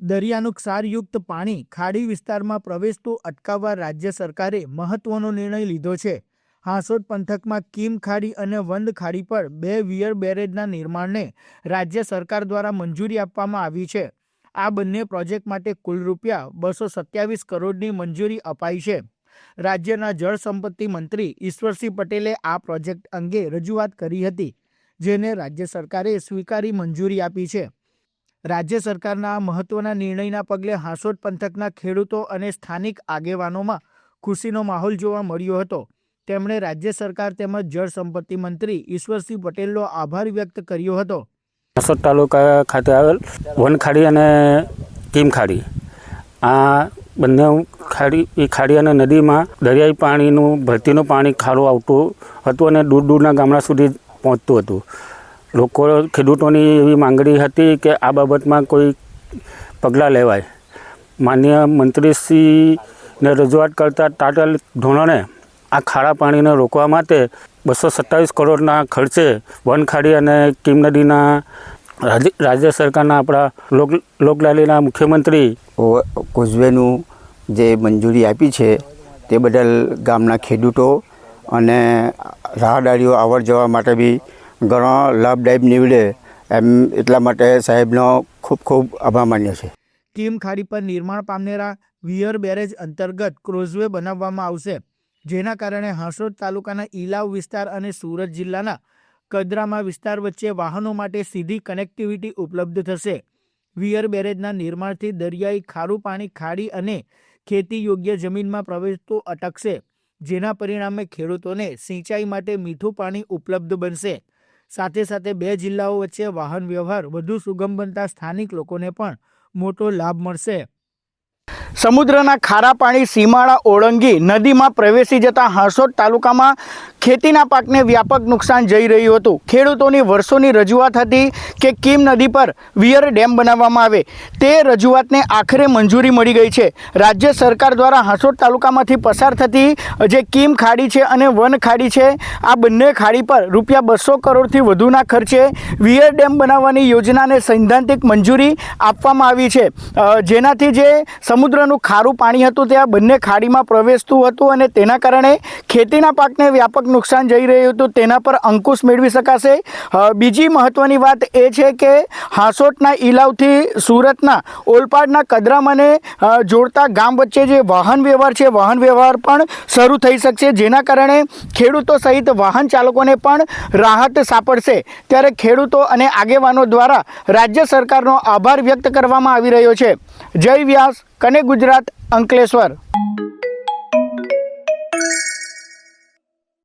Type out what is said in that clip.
દરિયાનું ક્ષારયુક્ત પાણી ખાડી વિસ્તારમાં પ્રવેશતું અટકાવવા રાજ્ય સરકારે મહત્વનો નિર્ણય લીધો છે. હાંસોટ પંથકમાં કીમ ખાડી અને વંદ ખાડી પર બે વિયર બેરેજના નિર્માણને રાજ્ય સરકાર દ્વારા મંજૂરી આપવામાં આવી છે. આ બંને પ્રોજેક્ટ માટે કુલ રૂપિયા બસો સત્યાવીસ કરોડની મંજૂરી અપાઈ છે. રાજ્યના જળ સંપત્તિ મંત્રી ઈશ્વરસિંહ પટેલે આ પ્રોજેક્ટ અંગે રજૂઆત કરી હતી, જેને રાજ્ય સરકારે સ્વીકારી મંજૂરી આપી છે. રાજ્ય સરકારના આ મહત્વના નિર્ણયના પગલે હાંસોટ પંથકના ખેડૂતો અને સ્થાનિક આગેવાનોમાં ખુશીનો માહોલ જોવા મળ્યો હતો. તેમણે રાજ્ય સરકાર તેમજ જળ સંપત્તિ મંત્રી ઈશ્વરસિંહ પટેલનો આભાર વ્યક્ત કર્યો હતો. હાંસોદ તાલુકા ખાતે આવેલ વનખાડી અને કીમખાડી. આ બંને ખાડી, એ ખાડી અને નદીમાં દરિયાઈ પાણીનું, ભરતીનું પાણી ખારું આવતું હતું અને દૂર દૂરના ગામડા સુધી પહોંચતું હતું. લોકો ખેડૂતોની એવી માંગણી હતી કે આ બાબતમાં કોઈ પગલાં લેવાય. માન્ય મંત્રીશ્રીને રજૂઆત કરતાં ટાટલ ધોરણે આ ખારા પાણીને રોકવા માટે બસો સત્તાવીસ કરોડના ખર્ચે વનખાડી અને કિમ નદીના રાજ્ય સરકારના આપણા લોક, લોકલાલીના મુખ્યમંત્રી કોઝવેનું જે મંજૂરી આપી છે તે બદલ ગામના ખેડૂતો અને રાહદારીઓ આવર જવા માટે બી ઘણો લાભદાયક નીવડે એમ એટલા માટે સાહેબનો ખૂબ ખૂબ આભાર માન્ય છે. ટીમ ખાડી પર નિર્માણ પામનેરા વિયર બેરેજ અંતર્ગત ક્રોઝવે બનાવવામાં આવશે, જેના કારણે હાંસોદ તાલુકાના ઈલાવ વિસ્તાર અને સુરત જિલ્લાના કદરામા વિસ્તાર વચ્ચે વાહનો માટે સીધી કનેક્ટિવિટી ઉપલબ્ધ થશે. વિયર બેરેજના નિર્માણથી દરિયાઈ ખારું પાણી ખાડી અને ખેતી યોગ્ય જમીનમાં પ્રવેશતું અટકશે, જેના પરિણામે ખેડૂતોને સિંચાઈ માટે મીઠું પાણી ઉપલબ્ધ બનશે. સાથે સાથે બે જિલ્લાઓ વચ્ચે વાહન વ્યવહાર વધુ સુગમ બનતા સ્થાનિક લોકોને પણ મોટો લાભ મળશે. સમુદ્રના ખારા પાણી સીમાડા ઓળંગી નદીમાં પ્રવેશી જતા હાંસોદ તાલુકામાં ખેતીના પાકને વ્યાપક નુકસાન જઈ રહ્યું હતું. ખેડૂતોની વર્ષોની રજૂઆત હતી કે કીમ નદી પર વિયર ડેમ બનાવવામાં આવે. તે રજૂઆતને આખરે મંજૂરી મળી ગઈ છે. રાજ્ય સરકાર દ્વારા હાંસોદ તાલુકામાંથી પસાર થતી જે કીમ ખાડી છે અને વન ખાડી છે, આ બંને ખાડી પર રૂપિયા બસો કરોડથી વધુના ખર્ચે વિયર ડેમ બનાવવાની યોજનાને સૈદ્ધાંતિક મંજૂરી આપવામાં આવી છે. જેનાથી જે સમુદ્રનું ખારું પાણી હતું તે આ બંને ખાડીમાં પ્રવેશતું હતું અને તેના કારણે ખેતીના પાકને વ્યાપક નુકસાન જઈ રહ્યું હતું, તેના પર અંકુશ મેળવી શકાશે. બીજી મહત્ત્વની વાત એ છે કે હાંસોટના ઇલાવથી સુરતના, ઓલપાડના કદરામ અને જોડતા ગામ વચ્ચે જે વાહન વ્યવહાર છે, વાહન વ્યવહાર પણ શરૂ થઈ શકશે. જેના કારણે ખેડૂતો સહિત વાહન ચાલકોને પણ રાહત સાંપડશે. ત્યારે ખેડૂતો અને આગેવાનો દ્વારા રાજ્ય સરકારનો આભાર વ્યક્ત કરવામાં આવી રહ્યો છે. જય વ્યાસ, કને ગુજરાત, અંકલેશ્વર.